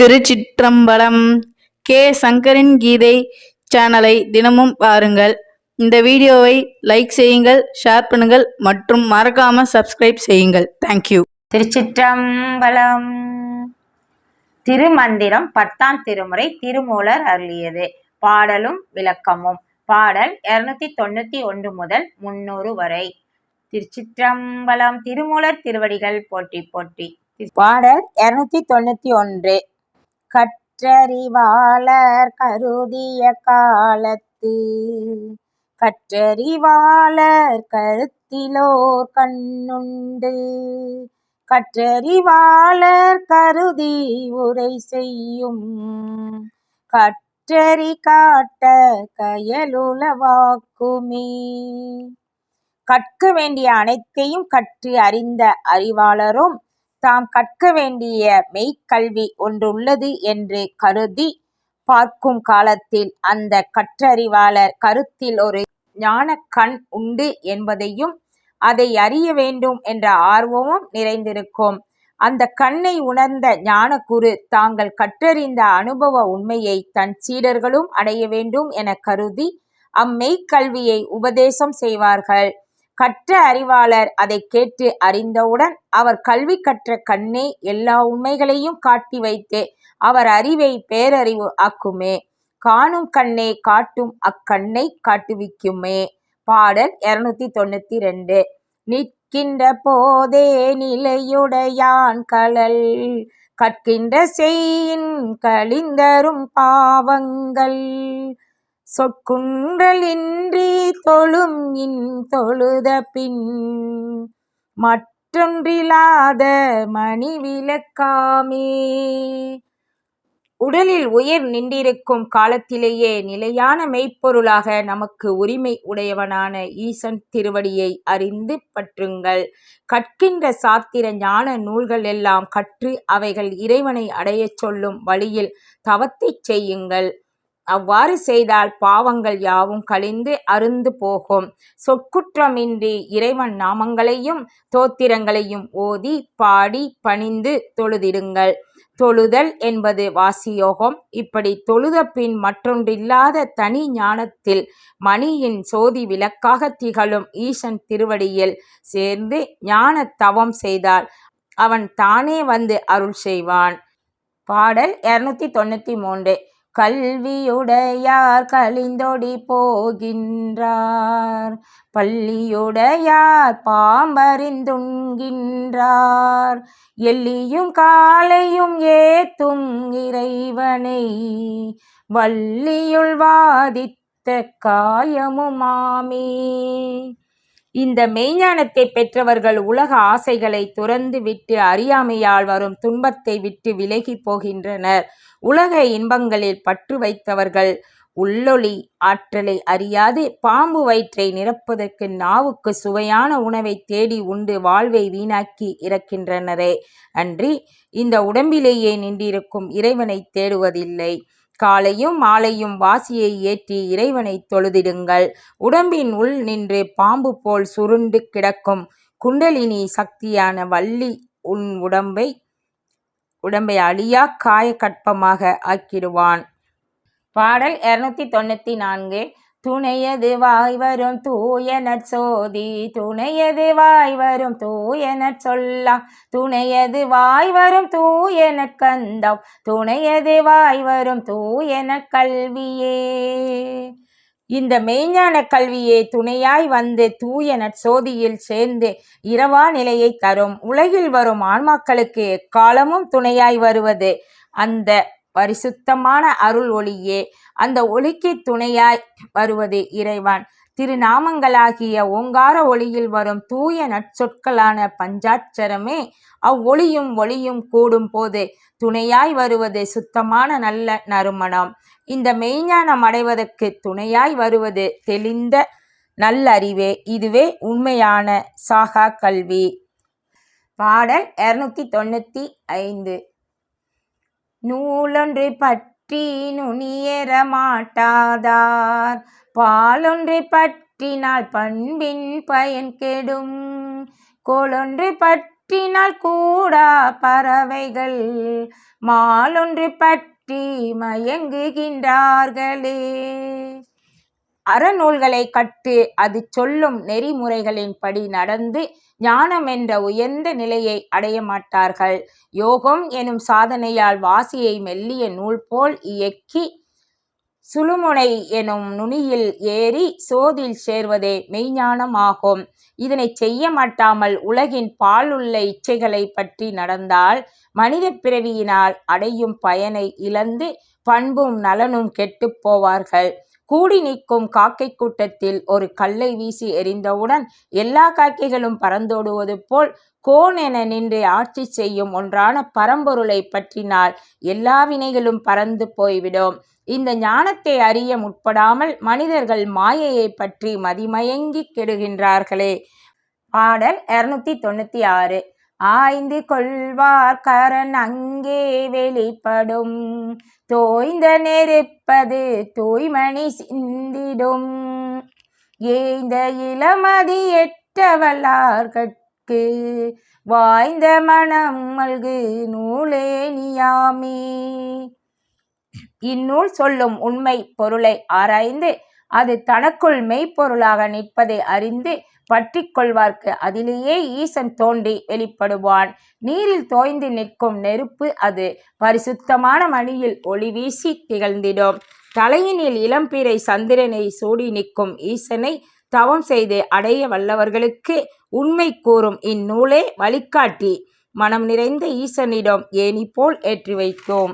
திருச்சிற்றம்பலம் K. சங்கரின் கீதை சேனலை தினமும் பாருங்கள். இந்த வீடியோவை லைக் செய்யுங்கள் ஷேர் பண்ணுங்கள் மற்றும் மறக்காம சப்ஸ்கிரைப் செய்யுங்கள். தேங்க்யூ திருச்சிற்றம்பலம் திருமந்திரம் பத்தாம் திருமுறை திருமூலர் அருளியது. பாடலும் விளக்கமும். பாடல் இருநூத்தி தொண்ணூத்தி ஒன்று முதல் முன்னூறு வரை. திருச்சிற்றம்பலம் திருமூலர் திருவடிகள் போட்டி போட்டி. பாடல் இருநூத்தி தொண்ணூத்தி ஒன்று. கற்றறிவாளர் கருதிய காலத்து. கற்றறிவாளர் கருத்திலோர் கண்ணுண்டு. கற்றறிவாளர் கருதி உரை செய்யும். கற்றறி காட்ட கயலுளவாக்குமே. கற்க வேண்டிய அனைத்தையும் கற்று அறிந்த அறிவாளரும் தாம் கற்க வேண்டிய மெய்க்கல்வி ஒன்றுள்ளது என்று கருதி பார்க்கும் காலத்தில் அந்த கற்றறிவாளர் கருத்தில் ஒரு ஞான கண் உண்டு என்பதையும் அதை அறிய வேண்டும் என்ற ஆர்வமும் நிறைந்திருக்கும். அந்த கண்ணை உணர்ந்த ஞானகுரு தாங்கள் கற்றறிந்த அனுபவ உண்மையை தன் சீடர்களும் அடைய வேண்டும் என கருதி அம்மெய்க்கல்வியை உபதேசம் செய்வார்கள். கற்ற அறிவாளர் அதை கேட்டு அறிந்தவுடன் அவர் கல்வி கற்ற கண்ணே எல்லா உண்மைகளையும் காட்டி வைத்தே. அவர் அறிவை பேரறிவு ஆக்குமே. காணும் கண்ணே காட்டும் அக்கண்ணை காட்டுவிக்குமே. பாடல் இருநூத்தி தொண்ணூத்தி ரெண்டு. நிற்கின்ற போதே நிலையுடையான் கலல் கற்கின்ற செய்யின் கழிந்தரும் பாவங்கள். சொற்குன்றலின்றி தொழும் இன் தொழுத பின் மற்றொன்றில்லாத மணி விளக்காமே உடலில் உயிர் நின்றிருக்கும் காலத்திலேயே நிலையான மெய்ப்பொருளாக நமக்கு உரிமை உடையவனான ஈசன் திருவடியை அறிந்து பற்றுங்கள். கற்கின்ற சாத்திர ஞான நூல்கள் எல்லாம் கற்று அவைகள் இறைவனை அடையச் சொல்லும் வழியில் தவத்தைச் செய்யுங்கள். அவ்வாறு செய்தால் பாவங்கள் யாவும் கழிந்து அருந்து போகும். சொற்குற்றமின்றி இறைவன் நாமங்களையும் தோத்திரங்களையும் ஓதி பாடி பணிந்து தொழுதிடுங்கள். தொழுதல் என்பது வாசியோகம். இப்படி தொழுத பின் மற்றொன்றில்லாத தனி ஞானத்தில் மணியின் சோதி விளக்காக திகழும் ஈசன் திருவடியில் சேர்ந்து ஞான தவம் செய்தால் அவன் தானே வந்து அருள் செய்வான். பாடல் இருநூத்தி தொண்ணூத்தி மூன்று. கல்வியுடையார் கலிந்தொடி போகின்றார். பள்ளியுடையார் பாம்பறிந்துண்கின்றார் எல்லியும் காலையும் ஏத்தும் இறைவனை. வள்ளியுள் வாதித்த காயமுமாமே. இந்த மெய்ஞானத்தை பெற்றவர்கள் உலக ஆசைகளை துறந்து விட்டு அறியாமையால் வரும் துன்பத்தை விட்டு விலகி போகின்றனர். உலக இன்பங்களில் பற்று வைத்தவர்கள் உள்ளொளி ஆற்றலை அறியாது பாம்பு வயிற்றை நிரப்பதற்கு நாவுக்கு சுவையான உணவை தேடி உண்டு வாழ்வை வீணாக்கி இறக்கின்றனரே. அன்றி இந்த உடம்பிலேயே நின்றிருக்கும் இறைவனை தேடுவதில்லை. காலையும் மாலையும் வாசியை ஏற்றி இறைவனை தொழுதிடுங்கள். உடம்பின் உள் நின்று பாம்பு போல் சுருண்டு கிடக்கும் குண்டலினி சக்தியான வள்ளி உன் உடம்பை உடம்பை அழியா காய கற்பமாக ஆக்கிடுவான். பாடல் இருநூத்தி தொண்ணூத்தி நான்கு துணையது வாய் வரும் தூய நற்சோதி துணையது வாய் வரும் தூய நற்சொல்லாம் துணையது வாய் வரும் தூய நற்கந்தம் துணையது வாய் வரும் தூய நற்கல்வியே இந்த மெய்ஞான கல்வியே துணையாய் வந்து தூய நற்சோதியில் சேர்ந்து இரவா நிலையை தரும். உலகில் வரும் ஆன்மாக்களுக்கு எக்காலமும் துணையாய் வருவது அந்த பரிசுத்தமான அருள் ஒளியே. அந்த ஒளிக்கு துணையாய் வருவது இறைவன். திருநாமங்களாகிய ஓங்கார ஒளியில் வரும் தூய நற்சொற்களான பஞ்சாட்சரமே அவ்வொளியும் ஒளியும் கூடும் போது துணையாய் வருவது சுத்தமான நல்ல நறுமணம். இந்த மெய்ஞானம் அடைவதற்கு துணையாய் வருவது தெளிந்த நல்லறிவே. இதுவே உண்மையான சாகா கல்வி. பாடல் இருநூத்தி தொண்ணூத்தி ஐந்து. நூலொன்று பற்றி நுனியேற மாட்டாதார். பாலொன்று பற்றினால் பண்பின் பயன் கெடும். கோலொன்று பற்றி கற்றினால் கூடா பறவைகள் மாலொன்று பற்றி மயங்குகின்றார்களே. அறநூல்களை கற்று அது சொல்லும் நெறிமுறைகளின்படி நடந்து ஞானம் என்ற உயர்ந்த நிலையை அடைய மாட்டார்கள். யோகம் எனும் சாதனையால் வாசியை மெல்லிய நூல் போல் இயக்கி சுழுமுனை எனும் நுனியில் ஏறி சோதில் சேர்வதே மெய்ஞானமாகும். இதனை செய்ய மாட்டாமல் உலகின் பாலுள்ள இச்சைகளை பற்றி நடந்தால் மனித பிறவியினால் அடையும் பயனை இழந்து பண்பும் நலனும் கெட்டுப் போவார்கள். கூடி நிற்கும் காக்கை கூட்டத்தில் ஒரு கல்லை வீசி எறிந்தவுடன் எல்லா காக்கைகளும் பறந்தோடுவது போல் கோன் என நின்று ஆட்சி செய்யும் ஒன்றான பரம்பொருளை பற்றினால் எல்லா வினைகளும் பறந்து போய்விடும். இந்த ஞானத்தை அறிய முற்படாமல் மனிதர்கள் மாயையை பற்றி மதிமயங்கி கெடுகின்றார்களே. பாடல் இருநூத்தி தொண்ணூத்தி ஆறு. ஆய்ந்து கொள்வார் கரண் அங்கே வெளிப்படும். தோய்ந்த நெருப்பது தூய்மணி சிந்திடும். ஏய்ந்த இளமதி எட்டவல்லார்கட்கு வாய்ந்த மனம் மல்கு நூலே நியாமே. இந்நூல் சொல்லும் உண்மை பொருளை ஆராய்ந்து அது தனக்குள் மெய்ப்பொருளாக நிற்பதை அறிந்து பற்றி கொள்வார்க்கு. அதிலேயே ஈசன் தோண்டி வெளிப்படுவான். நீரில் தோய்ந்து நிற்கும் நெருப்பு அது பரிசுத்தமான மணியில் ஒளி வீசி திகழ்ந்திடும். தலையினில் இளம்பிறை சந்திரனை சூடி நிற்கும் ஈசனை தவம் செய்து அடைய வல்லவர்களுக்கு உண்மை கூறும் இந்நூலே வழிகாட்டி. மனம் நிறைந்த ஈசனிடம் ஏனி போல் ஏற்றி வைத்தோம்.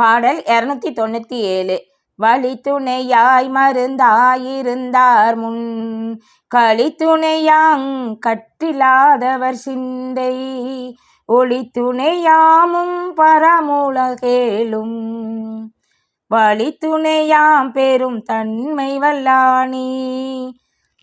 பாடல் இருநூத்தி தொண்ணூத்தி ஏழு வழி துணையாய் மருந்தாயிருந்தார் முன். களி துணையாங் கற்றிலாதவர் சிந்தை. ஒளி துணையாமும் பரமுலகேலும் வழி துணையாம் பெரும் தன்மை வல்லானி.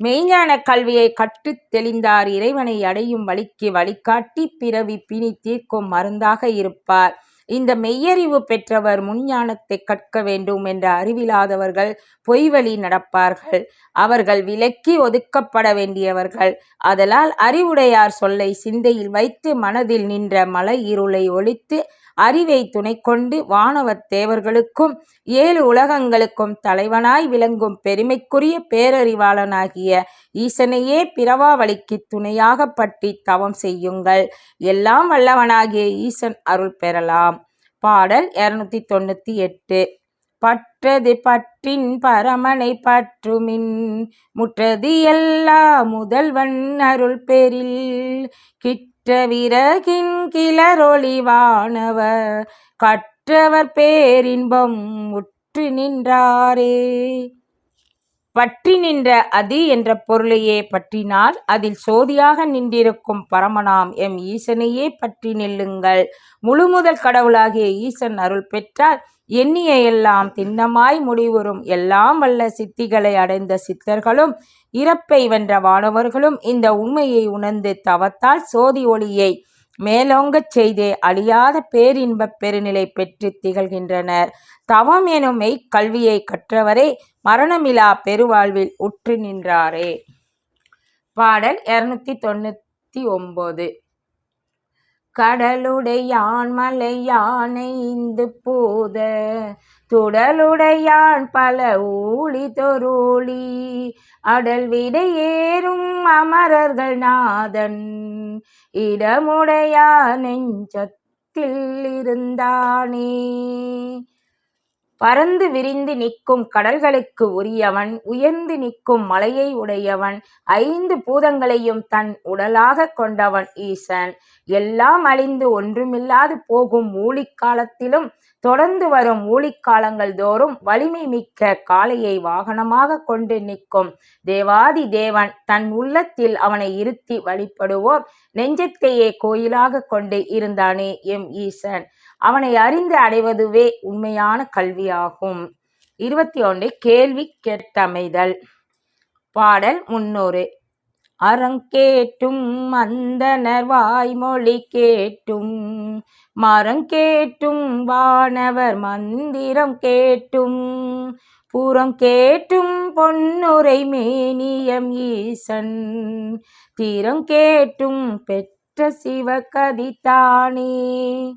மெய்ஞான கல்வியை கற்றுத் தெளிந்தார் இறைவனை அடையும் வழிக்கு வழிகாட்டி பிறவி பிணி தீர்க்கும் மருந்தாக இருப்பார். இந்த மெய்யறிவு பெற்றவர் முஞ்ஞானத்தை கற்க வேண்டும் என்ற அறிவில்லாதவர்கள் பொய்வழி நடப்பார்கள். அவர்கள் விலக்கி ஒதுக்கப்பட வேண்டியவர்கள். அதலால் அறிவுடையார் சொல்லை சிந்தையில் வைத்து மனதில் நின்ற மலை இருளை ஒழித்து அறிவை துணை கொண்டு வானவத் தேவர்களுக்கும் ஏழு உலகங்களுக்கும் தலைவனாய் விளங்கும் பெருமைக்குரிய பேரறிவாளனாகிய ஈசனையே பிறவாவளிக்கு துணையாக பற்றி தவம் செய்யுங்கள். எல்லாம் வல்லவனாகிய ஈசன் அருள் பெறலாம். பாடல் இருநூத்தி தொண்ணூத்தி எட்டு. பற்றது பற்றின் பரமனை பற்றுமின் முற்றது எல்லா முதல்வன் அருள் பெறில். கற்ற விறகின் கிளரொளிவானவர் கற்றவர் பேரின்பம் உற்று நின்றாரே. பற்றி நின்ற அதி என்ற பொருளையே பற்றினால் அதில் சோதியாக நின்றிருக்கும் பரமனாம் எம் ஈசனையே பற்றி நில்லுங்கள். முழுமுதல் கடவுளாகிய ஈசன் அருள் பெற்றால் எண்ணிய எல்லாம் திண்ணமாய் முடிவுறும் எல்லாம் வல்ல சித்திகளை அடைந்த சித்தர்களும் இறப்பை வென்ற வானவர்களும் இந்த உண்மையை உணர்ந்து தவத்தால் சோதி ஒளியை மேலோங்கச் செய்தே அழியாத பேரின்பப் பெருநிலை பெற்று திகழ்கின்றனர். தவம் எனும் மெய்க்கல்வியை கற்றவரே மரணமிலா பெருவாழ்வில் உற்று நின்றாரே. பாடல் இருநூத்தி தொண்ணூத்தி ஒன்பது கடலுடையான் மலையானை இந்து போத துடலுடையான் பல ஊழி தொருளி. அடல் விடையேறும் அமரர்கள் நாதன் இடமுடையா நெஞ்சத்தில் இருந்தானே. பரந்து விரிந்து நிற்கும் கடல்களுக்கு உரியவன் உயர்ந்து நிற்கும் மலையை உடையவன் ஐந்து பூதங்களையும் தன் உடலாக கொண்டவன் ஈசன். எல்லாம் அழிந்து ஒன்றுமில்லாது போகும் ஊழிக்காலத்திலும் தொடர்ந்து வரும் ஊழிக்காலங்கள் தோறும் வலிமை மிக்க காளையை வாகனமாக கொண்டு நிற்கும் தேவாதி தேவன் தன் உள்ளத்தில் அவனை இருத்தி வழிபடுவோர் நெஞ்சத்தையே கோயிலாக கொண்டு இருந்தானே எம் ஈசன். அவனை அறிந்து அடைவதுவே உண்மையான கல்வியாகும். இருபத்தி ஒன்று கேள்வி கேட்டமைதல். பாடல் முன்னூறு. அறங்கேட்டும் அந்தனர் வாய்மொழி கேட்டும். மரங்கேட்டும் வானவர் மந்திரம் கேட்டும். புறம் கேட்டும் பொன்னுரை மேனியம் ஈசன். தீரம் கேட்டும் பெற்ற சிவகதி தானே.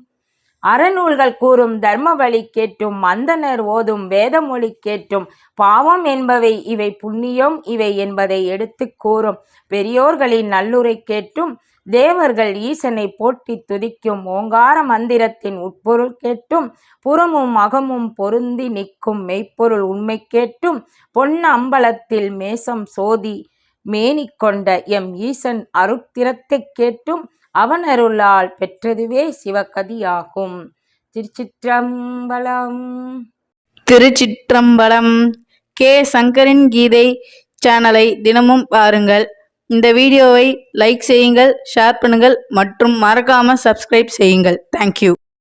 அறநூல்கள் கூறும் தர்ம வழி கேட்டும் மந்தனர் ஓதும் வேதமொழி கேட்டும் பாவம் என்பவை இவை புண்ணியம் இவை என்பதை எடுத்து கூறும். பெரியோர்களின் நல்லுரை கேட்டும் தேவர்கள் ஈசனை போட்டி துதிக்கும் ஓங்கார மந்திரத்தின் உட்பொருள் கேட்டும் புறமும் அகமும் பொருந்தி நிற்கும் மெய்ப்பொருள் உண்மை கேட்டும் பொன்ன அம்பலத்தில் மேசம் சோதி மேனிக்கொண்ட எம் ஈசன் அருத்திரத்தை கேட்டும் அவன் அருளால் பெற்றதுவே சிவகதியாகும். திருச்சிற்றம்பலம். திருச்சிற்றம்பலம். கே. சங்கரின் கீதை சேனலை தினமும் பாருங்கள். இந்த வீடியோவை லைக் செய்யுங்கள் ஷேர் பண்ணுங்கள் மற்றும் மறக்காமல் சப்ஸ்கிரைப் செய்யுங்கள். தேங்க்யூ